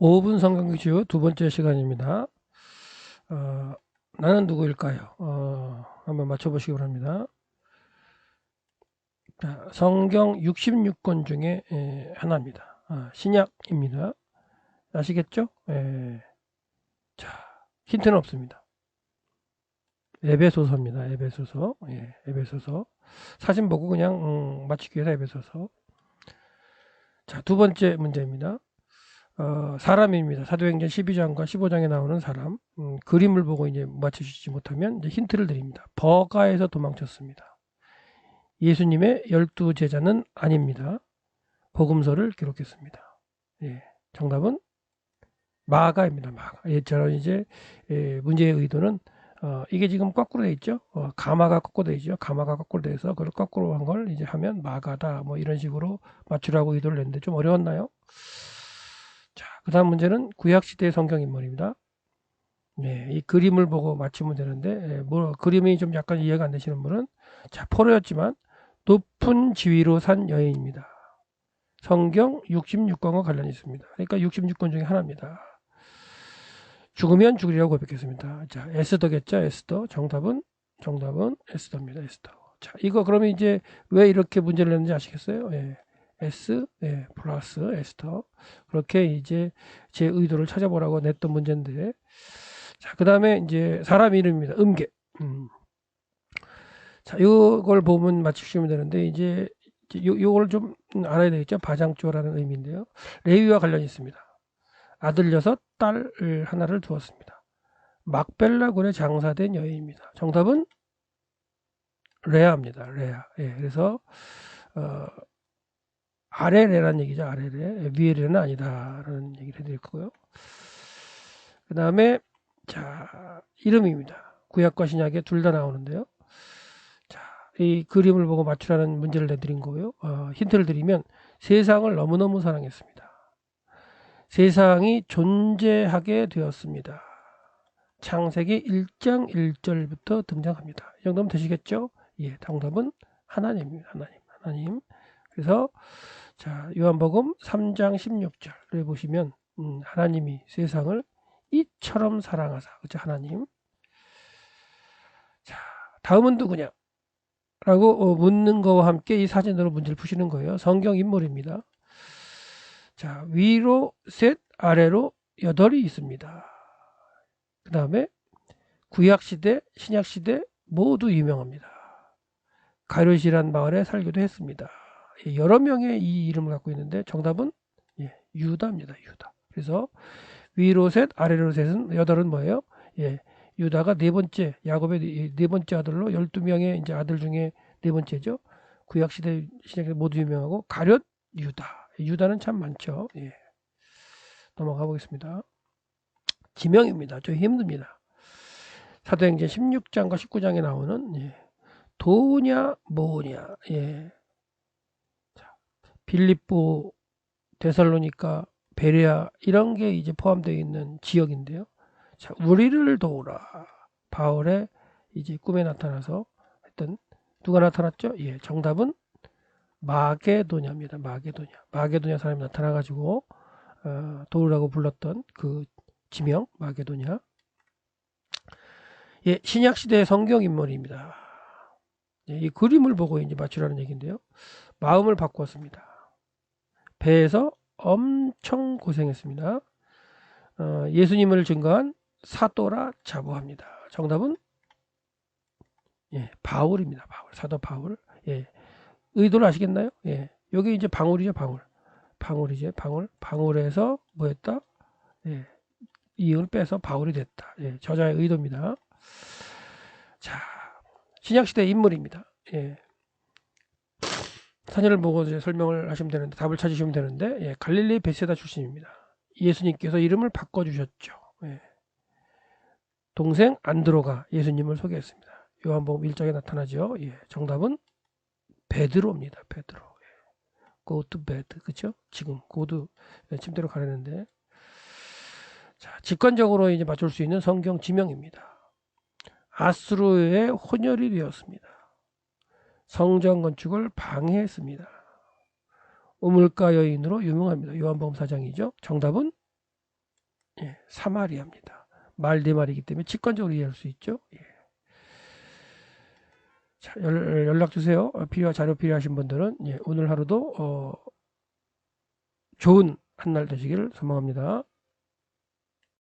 5분 성경규 두 번째 시간입니다. 어, 나는 누구일까요? 어, 한번 맞춰보시기 바랍니다. 자, 성경 66권 중에 에, 하나입니다. 아, 신약입니다. 아시겠죠? 에, 자, 힌트는 없습니다. 에베소서입니다. 에베소서. 예, 에베소서. 사진 보고 그냥 음, 맞추기 위해서 에베소서. 자, 두 번째 문제입니다. 어, 사람입니다. 사도행전 12장과 15장에 나오는 사람. 음, 그림을 보고 이제 맞추시지 못하면 이제 힌트를 드립니다. 버가에서 도망쳤습니다. 예수님의 열두 제자는 아닙니다. 복음서를 기록했습니다. 예, 정답은 마가입니다. 마가. 예, 저는 이제 예, 문제의 의도는 어, 이게 지금 거꾸로 돼 있죠. 어, 가마가 거꾸로 돼 있죠. 가마가 거꾸로 돼서 그걸 거꾸로 한 걸 이제 하면 마가다. 뭐 이런 식으로 맞추라고 의도를 했는데 좀 어려웠나요? 자, 그 다음 문제는 구약시대의 성경인물입니다. 네, 이 그림을 보고 맞추면 되는데, 예, 뭐, 그림이 좀 약간 이해가 안 되시는 분은, 자, 포로였지만, 높은 지위로 산 여인입니다. 성경 66권과 관련이 있습니다. 그러니까 66권 중에 하나입니다. 죽으면 죽으리라고 고백했습니다. 자, 에스더겠죠, 에스더. 정답은, 정답은 에스더입니다, 에스더. 자, 이거 그러면 이제 왜 이렇게 문제를 냈는지 아시겠어요? 예. S 예, 플러스 에스터. 그렇게 이제 제 의도를 찾아보라고 냈던 문제인데. 자 그 다음에 이제 사람 이름입니다. 음계. 음. 자 이걸 보면 맞추시면 되는데 이제 요, 요걸 좀 알아야 되겠죠? 바장조라는 의미인데요. 레위와 관련이 있습니다. 아들 여섯 딸 하나를 두었습니다. 막벨라 굴에 장사된 여인입니다. 정답은 레아입니다. 레아. 예, 그래서 어, 아래레라는 얘기죠. 아래레. 위에레는 아니다라는 얘기를 해드릴 거고요. 그 다음에 자 이름입니다. 구약과 신약에 둘 다 나오는데요. 자, 이 그림을 보고 맞추라는 문제를 내드린 거고요. 어, 힌트를 드리면 세상을 너무너무 사랑했습니다. 세상이 존재하게 되었습니다. 창세기 1장 1절부터 등장합니다. 이 정도면 되시겠죠? 예, 정답은 하나님입니다. 하나님. 하나님. 그래서 자, 요한복음 3장 16절을 보시면 음, 하나님이 세상을 이처럼 사랑하사. 그죠? 하나님. 자, 다음은 누구냐? 라고 어, 묻는 거와 함께 이 사진으로 문제를 푸시는 거예요. 성경 인물입니다. 자, 위로 셋, 아래로 여덟이 있습니다. 그 다음에 구약시대, 신약시대 모두 유명합니다. 가르시란 마을에 살기도 했습니다. 예, 여러 명의 이 이름을 갖고 있는데 정답은 예, 유다입니다. 유다. 그래서 위로 셋, 아래로 셋은 여덟은 뭐예요? 예, 유다가 네 번째 야곱의 네 번째 아들로 열두 명의 이제 아들 중에 네 번째죠. 구약 시대 시작에 모두 유명하고 가룟 유다. 유다는 참 많죠. 예. 넘어가 보겠습니다. 지명입니다. 좀 힘듭니다. 사도행전 16장과 19장에 나오는 예. 도냐 뭐냐 예. 빌립보, 데살로니카, 베레아 이런 게 이제 포함되어 있는 지역인데요. 자, 우리를 도우라. 바울의 이제 꿈에 나타나서 했던 누가 나타났죠? 예, 정답은 마게도냐입니다. 마게도냐. 마게도냐 사람이 나타나 가지고 어, 도우라고 불렀던 그 지명 마게도냐. 예, 신약 시대의 성경 인물입니다. 예, 이 그림을 보고 이제 맞추라는 얘기인데요. 마음을 바꾸었습니다. 배에서 엄청 고생했습니다. 어, 예수님을 증거한 사도라 자부합니다. 정답은 예, 바울입니다. 바울. 사도 바울. 예. 의도를 아시겠나요? 예. 여기 이제 방울이죠, 방울. 방울이죠, 방울. 방울에서 뭐 했다? 예. 이을 빼서 바울이 됐다. 예. 저자의 의도입니다. 자, 신약시대 인물입니다. 예. 사진을 보고 이제 설명을 하시면 되는데 답을 찾으시면 되는데 예, 갈릴리 베세다 출신입니다. 예수님께서 이름을 바꿔주셨죠. 예. 동생 안드로가 예수님을 소개했습니다. 요한복음 1장에 나타나죠. 예, 정답은 베드로입니다. 베드로. 예. Go to bed. 그죠? 지금 고드 예, 침대로 가려는데 자, 직관적으로 이제 맞출 수 있는 성경 지명입니다. 아스루의 혼혈이 되었습니다. 성전 건축을 방해했습니다. 우물가 여인으로 유명합니다. 요한복음 4장이죠. 정답은 예, 사마리아입니다. 말네 마리이기 때문에 직관적으로 이해할 수 있죠. 예. 자, 연, 연락 주세요. 어, 필요 자료 필요하신 분들은 예, 오늘 하루도 어, 좋은 한 날 되시기를 소망합니다.